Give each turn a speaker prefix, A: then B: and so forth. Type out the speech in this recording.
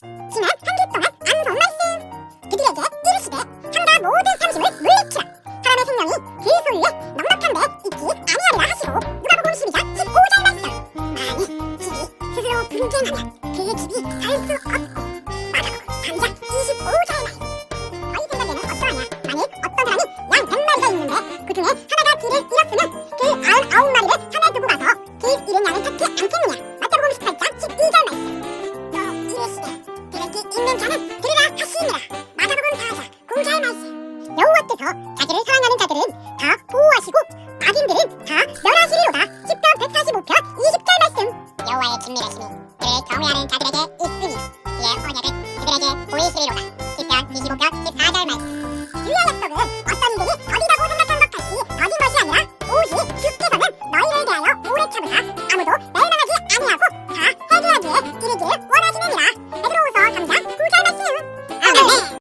A: 지난 한 주 동안 암송 말씀 그들에게 이르시되 한가 모든 삼심을 물리치라. 사람의 생명이 그 소유에 넉넉한데 있지 아니하리라 하시고 누가복음 12장 15절 말씀 만일 집이 스스로 분쟁하면 그 집이 살 수 없고 자는 들으라 하시니라 마가복음 4장 9절 말씀. 여호와께서 자기를 사랑하는 자들은 다 보호하시고 악인들은 다 멸하시리로다. 10편 145편 20절 말씀. 여호와의 진미하심이 그를 경외하는 자들에게 있으니 그의 언약을 그들에게 보이시리로다. 10편 25편